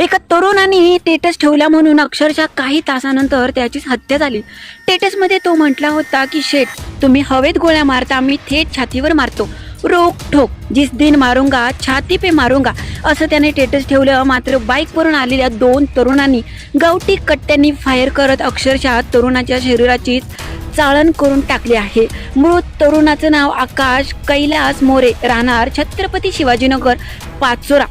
एका तरुणाने टेटस ठेवला म्हणून अक्षरशः काही तासानंतर त्याची हत्या झाली. टेटसमध्ये तो म्हटला होता की शेठ तुम्ही हवेत गोळ्या मारता मी थेट छातीवर मारतो. रोक ठोक जिस दिन मारूंगा छाती पे मारूंगा असं त्याने टेटस ठेवलं. मात्र बाईकवरून आलेल्या दोन तरुणांनी गावठी कट्ट्यांनी फायर करत अक्षरशः तरुणाच्या शरीराची चाळण करून टाकली आहे. मृत तरुणाचं नाव आकाश कैलास मोरे. राहणार छत्रपती शिवाजीनगर पाचोरा.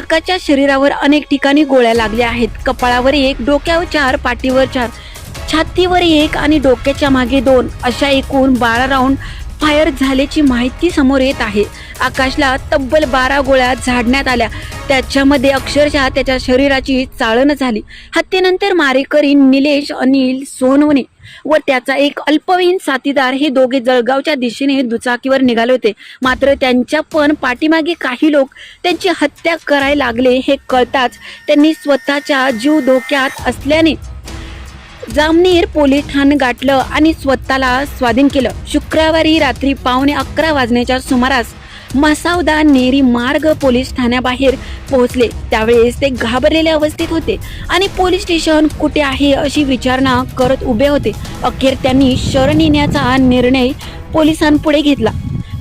आकाच्या शरीरावर अनेक ठिकाणी गोळ्या लागल्या आहेत. कपाळावर एक डोक्यावर चार पाठीवर चार छातीवर एक आणि डोक्याच्या मागे दोन अशा एकूण बारा राऊंड फायर झाल्याची माहिती समोर येत आहे. आकाशला तब्बल बारा गोळ्या झाडण्यात आल्या. त्याच्यामध्ये अक्षरशः त्याच्या शरीराची चाळण झाली. हत्येनंतर मारेकरी निलेश अनिल सोनवणे व त्याचा एक अल्पवयीन साथीदार हे दोघे जळगावच्या दिशेने दुचाकीवर निघाले होते. मात्र त्यांच्या पण पाठीमागे काही लोक त्यांची हत्या करायला लागले हे कळताच त्यांनी स्वतःच्या जीव धोक्यात असल्याने जामनेर पोलीस ठाण गाठलं आणि स्वतःला स्वाधीन केलं. शुक्रवारी रात्री पावणे अकरा वाजण्याच्या सुमारास मसावदा नेरी मार्ग पोलीस ठाण्याबाहेर पोहोचले. त्यावेळेस ते घाबरलेल्या अवस्थेत होते आणि पोलीस स्टेशन कुठे आहे अशी विचारणा करत उभे होते. अखेर त्यांनी शरण येण्याचा निर्णय पोलिसांपुढे घेतला.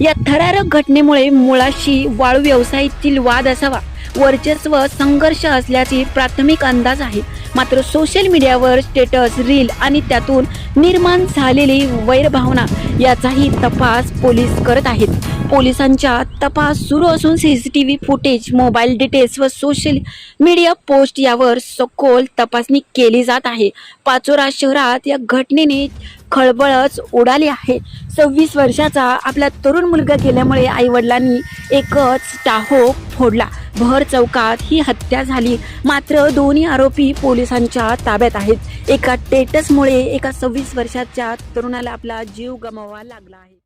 या थरारक घटनेमुळे मुळाशी वाळू व्यवसायातील वाद असावा. वर्चस्व संघर्ष असल्याचे प्राथमिक अंदाज आहे. मात्र सोशल मीडियावर स्टेटस रील आणि त्यातून निर्माण झालेली वैरभावना याचाही तपास पोलीस करत आहेत. पोलिसांच्या तपास सुरू असून सीसीटीव्ही फुटेज मोबाईल डिटेल्स व सोशल मीडिया पोस्ट यावर सखोल तपासणी केली जात आहे. पाचोरा शहरात या घटनेने खळबळच उडाली आहे. सव्वीस वर्षाचा आपला तरुण मुलगा गेल्यामुळे आई वडिलांनी एकच टाहो फोडला. भर चौकात ही हत्या झाली. मात्र दोन्ही आरोपी पोलिसांच्या ताब्यात आहेत. एका टेटसमुळे एका सव्वीस वर्षाच्या तरुणाला आपला जीव गमावा लागला आहे.